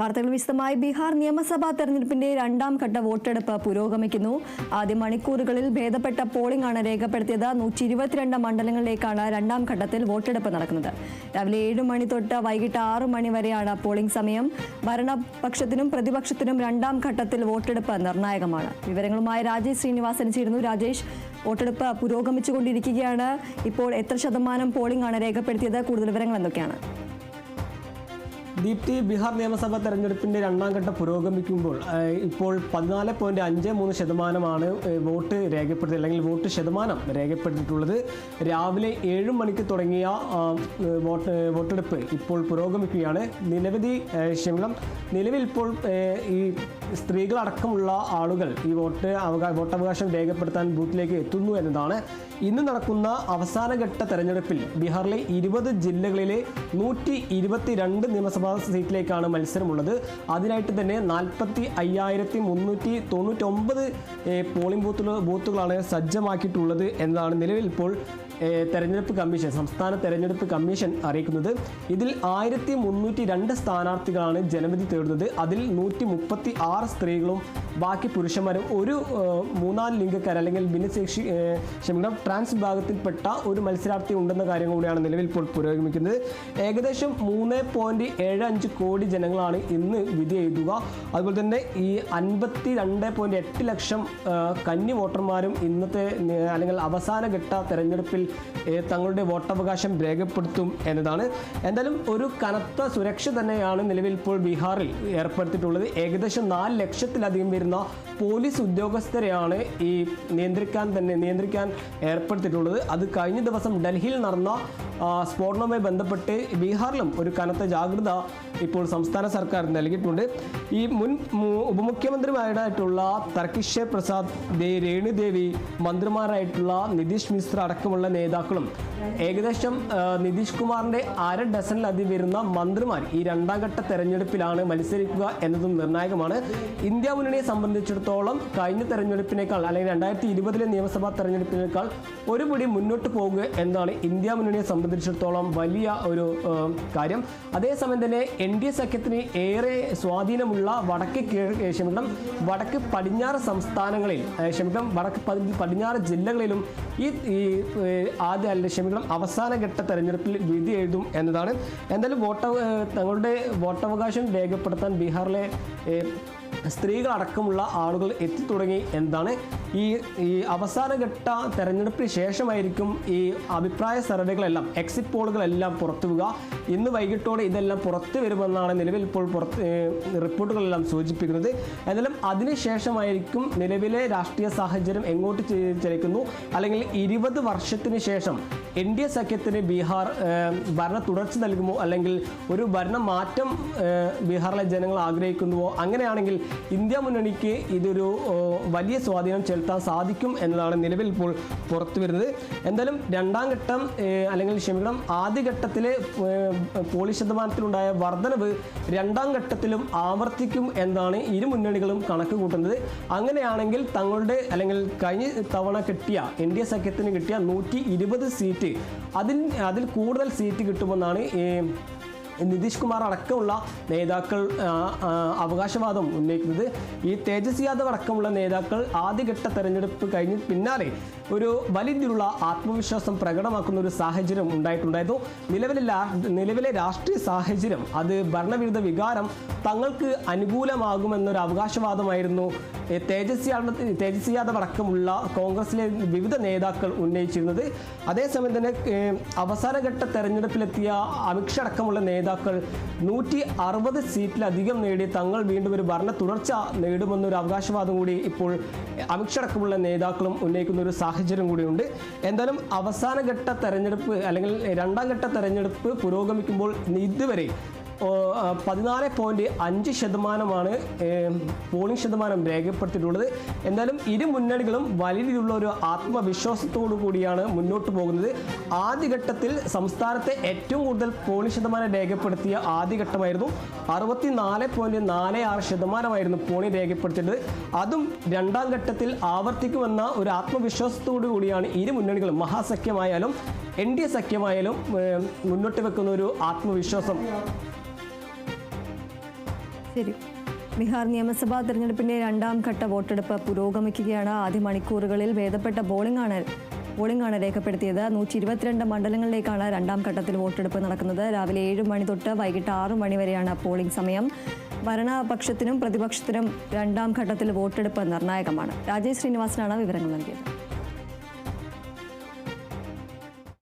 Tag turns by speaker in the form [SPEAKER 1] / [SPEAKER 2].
[SPEAKER 1] വാർത്തകൾ വിശദമായി. ബീഹാർ നിയമസഭാ തെരഞ്ഞെടുപ്പിന്റെ രണ്ടാം ഘട്ട വോട്ടെടുപ്പ് പുരോഗമിക്കുന്നു. ആദ്യ മണിക്കൂറുകളിൽ ഭേദപ്പെട്ട പോളിംഗ് ആണ് രേഖപ്പെടുത്തിയത്. നൂറ്റി ഇരുപത്തിരണ്ട് മണ്ഡലങ്ങളിലേക്കാണ് രണ്ടാം ഘട്ടത്തിൽ വോട്ടെടുപ്പ് നടക്കുന്നത്. രാവിലെ ഏഴ് മണി തൊട്ട് വൈകിട്ട് ആറ് മണി വരെയാണ് പോളിംഗ് സമയം. ഭരണപക്ഷത്തിനും പ്രതിപക്ഷത്തിനും രണ്ടാം ഘട്ടത്തിൽ വോട്ടെടുപ്പ് നിർണായകമാണ്. വിവരങ്ങളുമായി രാജേഷ് ശ്രീനിവാസൻ ചേരുന്നു. രാജേഷ് വോട്ടെടുപ്പ് പുരോഗമിച്ചുകൊണ്ടിരിക്കുകയാണ്. ഇപ്പോൾ എത്ര ശതമാനം പോളിംഗ് ആണ് രേഖപ്പെടുത്തിയത്? കൂടുതൽ വിവരങ്ങൾ എന്തൊക്കെയാണ്?
[SPEAKER 2] ദീപ്തി ബീഹാർ നിയമസഭാ തെരഞ്ഞെടുപ്പിന്റെ രണ്ടാം ഘട്ടം പുരോഗമിക്കുമ്പോൾ ഇപ്പോൾ പതിനാല് പോയിന്റ് അഞ്ച് മൂന്ന് ശതമാനമാണ് വോട്ട് രേഖപ്പെടുത്തി അല്ലെങ്കിൽ വോട്ട് ശതമാനം രേഖപ്പെടുത്തിയിട്ടുള്ളത്. രാവിലെ ഏഴ് മണിക്ക് തുടങ്ങിയ വോട്ട് വോട്ടെടുപ്പ് ഇപ്പോൾ പുരോഗമിക്കുകയാണ്. നിരവധി ക്ഷമിക്കണം നിലവിൽ ഇപ്പോൾ ഈ സ്ത്രീകളടക്കമുള്ള ആളുകൾ ഈ വോട്ട് അവകാ വോട്ടവകാശം രേഖപ്പെടുത്താൻ ബൂത്തിലേക്ക് എത്തുന്നു എന്നതാണ്. ഇന്ന് നടക്കുന്ന അവസാനഘട്ട തെരഞ്ഞെടുപ്പിൽ ബീഹാറിലെ ഇരുപത് ജില്ലകളിലെ നൂറ്റി ഇരുപത്തിരണ്ട് നിയമസഭാ സീറ്റിലേക്കാണ് മത്സരമുള്ളത്. അതിനായിട്ട് തന്നെ നാൽപ്പത്തി അയ്യായിരത്തി മുന്നൂറ്റി തൊണ്ണൂറ്റൊമ്പത് പോളിംഗ് ബൂത്തുകൾ ബൂത്തുകളാണ് സജ്ജമാക്കിയിട്ടുള്ളത് എന്നതാണ് നിലവിൽ ഇപ്പോൾ തെരഞ്ഞെടുപ്പ് കമ്മീഷൻ സംസ്ഥാന തെരഞ്ഞെടുപ്പ് കമ്മീഷൻ അറിയിക്കുന്നത് ഇതിൽ ആയിരത്തി മുന്നൂറ്റി രണ്ട് സ്ഥാനാർത്ഥികളാണ് ജനവിധി തേടുന്നത്. അതിൽ നൂറ്റി മുപ്പത്തി ആറ് സ്ത്രീകളും ബാക്കി പുരുഷന്മാരും ഒരു മൂന്നാൽ മൂന്നാം ലിംഗക്കാർ അല്ലെങ്കിൽ ഭിന്നശേഷി ക്ഷമിക്കണം ട്രാൻസ് വിഭാഗത്തിൽപ്പെട്ട ഒരു മത്സരാർത്ഥി ഉണ്ടെന്ന കാര്യം കൂടിയാണ് നിലവിൽ ഇപ്പോൾ പുരോഗമിക്കുന്നത്. ഏകദേശം മൂന്ന് പോയിന്റ് ഏഴ് അഞ്ച് കോടി ജനങ്ങളാണ് ഇന്ന് വിധി എഴുതുക. അതുപോലെ തന്നെ ഈ അൻപത്തി രണ്ട് പോയിന്റ് എട്ട് ലക്ഷം കന്നി വോട്ടർമാരും ഇന്നത്തെ അല്ലെങ്കിൽ അവസാനഘട്ട തെരഞ്ഞെടുപ്പിൽ തങ്ങളുടെ വോട്ടവകാശം രേഖപ്പെടുത്തും എന്നതാണ്. എന്തായാലും ഒരു കനത്ത സുരക്ഷ തന്നെയാണ് നിലവിൽ ഇപ്പോൾ ബീഹാറിൽ ഏർപ്പെടുത്തിയിട്ടുള്ളത്. ഏകദേശം നാല് ലക്ഷത്തിലധികം വരുന്ന പോലീസ് ഉദ്യോഗസ്ഥരെയാണ് ഈ നിയന്ത്രിക്കാൻ തന്നെ നിയന്ത്രിക്കാൻ ഏർപ്പെടുത്തിയിട്ടുള്ളത്. അത് കഴിഞ്ഞ ദിവസം ഡൽഹിയിൽ നടന്ന സ്ഫോടനവുമായി ബന്ധപ്പെട്ട് ബീഹാറിലും ഒരു കനത്ത ജാഗ്രത ഇപ്പോൾ സംസ്ഥാന സർക്കാർ നൽകിയിട്ടുണ്ട്. ഈ മുൻ ഉപമുഖ്യമന്ത്രിമാരായിട്ടുള്ള തർക്കിഷ് പ്രസാദ് രേണുദേവി മന്ത്രിമാരായിട്ടുള്ള നിതീഷ് മിശ്ര അടക്കമുള്ള നേതാക്കളും ഏകദേശം നിതീഷ് കുമാറിന്റെ അര ഡസനിലധികം വരുന്ന മന്ത്രിമാർ ഈ രണ്ടാം ഘട്ട തെരഞ്ഞെടുപ്പിലാണ് മത്സരിക്കുക എന്നതും നിർണായകമാണ്. ഇന്ത്യ മുന്നണിയെ സംബന്ധിച്ചിടത്തോളം കഴിഞ്ഞ തെരഞ്ഞെടുപ്പിനേക്കാൾ അല്ലെങ്കിൽ രണ്ടായിരത്തി ഇരുപതിലെ നിയമസഭാ തെരഞ്ഞെടുപ്പിനേക്കാൾ ഒരുപടി മുന്നോട്ട് പോകുക എന്നതാണ് ഇന്ത്യ മുന്നണിയെ സംബന്ധിച്ചിടത്തോളം വലിയ ഒരു കാര്യം. അതേസമയം തന്നെ എൻ ഡി എ സഖ്യത്തിന് ഏറെ സ്വാധീനമുള്ള വടക്ക് ക്ഷമിക്കണം വടക്ക് പടിഞ്ഞാറ് സംസ്ഥാനങ്ങളിൽ ക്ഷമിക്കണം വടക്ക് പടിഞ്ഞാറ് ജില്ലകളിലും ഈ ആദ്യ ക്ഷമിക്കണം. അവസാന ഘട്ട തെരഞ്ഞെടുപ്പിൽ വിധി എഴുതും എന്നതാണ്. എന്തായാലും വോട്ട തങ്ങളുടെ വോട്ടവകാശം രേഖപ്പെടുത്താൻ ബീഹാറിലെ സ്ത്രീകളടക്കമുള്ള ആളുകൾ എത്തി തുടങ്ങി എന്താണ് ഈ ഈ അവസാനഘട്ട തെരഞ്ഞെടുപ്പിന് ശേഷമായിരിക്കും ഈ അഭിപ്രായ സർവേകളെല്ലാം എക്സിറ്റ് പോളുകളെല്ലാം പുറത്തുവുക ഇന്ന് വൈകിട്ടോടെ ഇതെല്ലാം പുറത്തു വരുമെന്നാണ് നിലവിൽ ഇപ്പോൾ പുറത്ത് റിപ്പോർട്ടുകളെല്ലാം സൂചിപ്പിക്കുന്നത്. എന്നാലും അതിനുശേഷമായിരിക്കും നിലവിലെ രാഷ്ട്രീയ സാഹചര്യം എങ്ങോട്ട് ചലിക്കുന്നു? അല്ലെങ്കിൽ ഇരുപത് വർഷത്തിന് ശേഷം എൻ ഡി എ സഖ്യത്തിന് ബീഹാർ ഭരണ തുടർച്ച നൽകുമോ? അല്ലെങ്കിൽ ഒരു ഭരണ മാറ്റം ബീഹാറിലെ ജനങ്ങൾ ആഗ്രഹിക്കുന്നുവോ? അങ്ങനെയാണെങ്കിൽ ഇന്ത്യ മുന്നണിക്ക് ഇതൊരു വലിയ സ്വാധീനം ചെലുത്താൻ സാധിക്കും എന്നതാണ് നിലവിൽ ഇപ്പോൾ പുറത്തു വരുന്നത്. എന്തായാലും രണ്ടാം ഘട്ടം അല്ലെങ്കിൽ ക്ഷമിക്കണം ആദ്യഘട്ടത്തിൽ പോളിംഗ് ശതമാനത്തിലുണ്ടായ വർധനവ് രണ്ടാം ഘട്ടത്തിലും ആവർത്തിക്കും എന്നാണ് ഇരു മുന്നണികളും കണക്ക് കൂട്ടുന്നത്. അങ്ങനെയാണെങ്കിൽ തങ്ങളുടെ അല്ലെങ്കിൽ കഴിഞ്ഞ തവണ കിട്ടിയ എൻ ഡി എ സഖ്യത്തിന് കിട്ടിയ നൂറ്റി സീറ്റ് അതിൽ അതിൽ കൂടുതൽ സീറ്റ് കിട്ടുമെന്നാണ് നിതീഷ് കുമാർ അടക്കമുള്ള നേതാക്കൾ അവകാശവാദം ഉന്നയിക്കുന്നത് ഈ തേജസ് യാദവ് അടക്കമുള്ള നേതാക്കൾ ആദ്യഘട്ട തെരഞ്ഞെടുപ്പ് കഴിഞ്ഞ് പിന്നാലെ ഒരു വലിയ ആത്മവിശ്വാസം പ്രകടമാക്കുന്ന ഒരു സാഹചര്യം ഉണ്ടായിട്ടുണ്ടായിരുന്നു. നിലവിലെ നിലവിലെ രാഷ്ട്രീയ സാഹചര്യം അത് ഭരണവിരുദ്ധ വികാരം തങ്ങൾക്ക് അനുകൂലമാകുമെന്നൊരു അവകാശവാദമായിരുന്നു. തേജസ് യാദവ് തേജസ്വി യാദവ് അടക്കമുള്ള കോൺഗ്രസിലെ വിവിധ നേതാക്കൾ ഉന്നയിച്ചിരുന്നത്. അതേസമയം തന്നെ അവസാനഘട്ട തെരഞ്ഞെടുപ്പിലെത്തിയ അമിത്ഷ അടക്കമുള്ള നേതാക്കൾ നൂറ്റി അറുപത് സീറ്റിലധികം നേടി തങ്ങൾ വീണ്ടും ഒരു ഭരണ തുടർച്ച നേടുമെന്നൊരു അവകാശവാദം കൂടി ഇപ്പോൾ അമിത്ഷടക്കമുള്ള നേതാക്കളും ഉന്നയിക്കുന്ന ഒരു സാഹചര്യം കൂടിയുണ്ട്. എന്തായാലും അവസാനഘട്ട തെരഞ്ഞെടുപ്പ് അല്ലെങ്കിൽ രണ്ടാം ഘട്ട തെരഞ്ഞെടുപ്പ് പുരോഗമിക്കുമ്പോൾ ഇതുവരെ പതിനാല് പോയിന്റ് അഞ്ച് ശതമാനമാണ് പോളിംഗ് ശതമാനം രേഖപ്പെടുത്തിയിട്ടുള്ളത്. എന്നാലും ഇരു മുന്നണികളും വലിയ രീതിയിലുള്ള ഒരു ആത്മവിശ്വാസത്തോടു കൂടിയാണ് മുന്നോട്ട് പോകുന്നത്. ആദ്യഘട്ടത്തിൽ സംസ്ഥാനത്തെ ഏറ്റവും കൂടുതൽ പോളിംഗ് ശതമാനം രേഖപ്പെടുത്തിയ ആദ്യഘട്ടമായിരുന്നു. അറുപത്തിനാല് പോയിന്റ് നാല് ആറ് ശതമാനമായിരുന്നു പോളിംഗ് രേഖപ്പെടുത്തിയത്. അതും രണ്ടാം ഘട്ടത്തിൽ ആവർത്തിക്കുമെന്ന ഒരു ആത്മവിശ്വാസത്തോടു കൂടിയാണ് ഇരു മുന്നണികളും മഹാസഖ്യമായാലും എൻ ഡി എ സഖ്യമായാലും മുന്നോട്ട് വെക്കുന്ന ഒരു ആത്മവിശ്വാസം.
[SPEAKER 1] ശരി ബീഹാർ നിയമസഭാ തെരഞ്ഞെടുപ്പിന്റെ രണ്ടാം ഘട്ട വോട്ടെടുപ്പ് പുരോഗമിക്കുകയാണ്. ആദ്യ മണിക്കൂറുകളിൽ ഭേദപ്പെട്ട ബോളിംഗാണ് ആണ് പോളിംഗ് ആണ് രേഖപ്പെടുത്തിയത്. നൂറ്റി ഇരുപത്തിരണ്ട് മണ്ഡലങ്ങളിലേക്കാണ് രണ്ടാം ഘട്ടത്തിൽ വോട്ടെടുപ്പ് നടക്കുന്നത്. രാവിലെ ഏഴ് മണി തൊട്ട് വൈകിട്ട് ആറ് മണി വരെയാണ് പോളിംഗ് സമയം. ഭരണപക്ഷത്തിനും പ്രതിപക്ഷത്തിനും രണ്ടാം ഘട്ടത്തിൽ വോട്ടെടുപ്പ് നിർണായകമാണ്. രാജേഷ് ശ്രീനിവാസനാണ് വിവരങ്ങൾ നൽകിയത്.